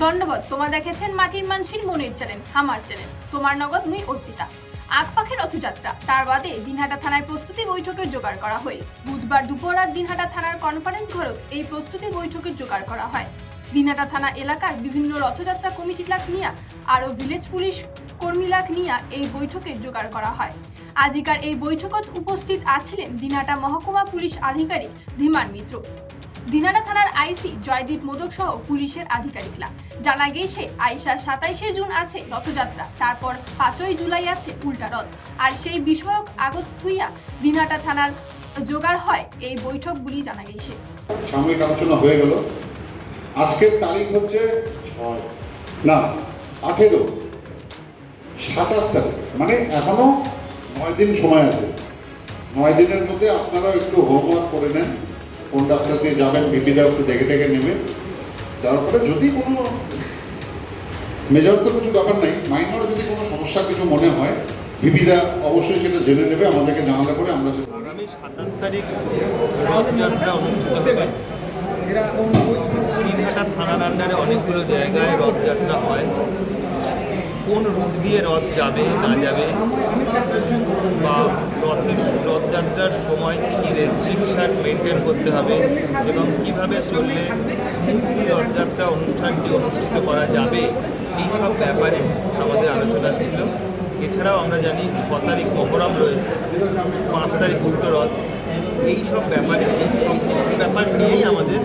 দণ্ডবত তোমা দেখেছেন মাটির মানসির মনের চ্যানেল আমার চ্যানেল, তোমার নগদ মুই অর্পিতা। আগপাখে রথযাত্রা তার বাদে দিনহাটা থানায় প্রস্তুতি বৈঠকের জোগাড় করা হয়। বুধবার দুপুর রাত দিনহাটা থানার কনফারেন্স ঘরত এই প্রস্তুতি বৈঠকের জোগাড় করা হয়। দিনহাটা থানা এলাকার বিভিন্ন রথযাত্রা কমিটি লাখ নিয়ে, আরও ভিলেজ পুলিশ কর্মীলাখ নিয়া এই বৈঠকের জোগাড় করা হয়। আজিকার এই বৈঠকত উপস্থিত আছিলেন দিনহাটা মহকুমা পুলিশ আধিকারিক ধীমান মিত্র। দিনাটা থানার আইসি জয়দীপ মোদক সহ পুলিশের আধিকারিকরা। জানা গেছে আইসা সাতাইশে জুন আছে রথযাত্রা, তারপর পাঁচই জুলাই আছে উল্টা রথ। আর সেই বিষয়ক আগত থুইয়া দিনাটা থানার জোগাড় হয় এই বৈঠকগুলি জানা গেছে সাময়িক আলোচনা হয়ে গেল। আজকের তারিখ হচ্ছে ছয়। না, আঠেরো। সাতাশ তারিখ। মানে এখনও নয় দিন সময় আছে। নয় দিনের মধ্যে আপনারা একটু হোমওয়ার্ক করে নেন। কোন রাস্তা দিয়ে যাবেন বিপিদা একটু দেখে দেখে নেবে। তারপরে যদি কোনো মেজর তো কিছু ব্যাপার নাই মাইনর যদি কোনো সমস্যা কিছু মনে হয় বিপিদা অবশ্যই সেটা জেনে নেবে, আমাদেরকে জানালে করে আমরা আগামী সাতাশ তারিখ আন্ডারে অনেকগুলো জায়গায় রথযাত্রা হয়। কোন রুট দিয়ে রথ যাবে, না যাবে? শার্ট মেনটেন করতে হবে এবং কীভাবে চললে স্মুথলি রথযাত্রা অনুষ্ঠানটি অনুষ্ঠিত করা যাবে এই সব ব্যাপারে আমাদের আলোচনা ছিল। এছাড়াও আমরা জানি ছ তারিখ মহরম রয়েছে, পাঁচ তারিখ উল্টো রথ এই সব ব্যাপারে এই ব্যাপার নিয়েই আমাদের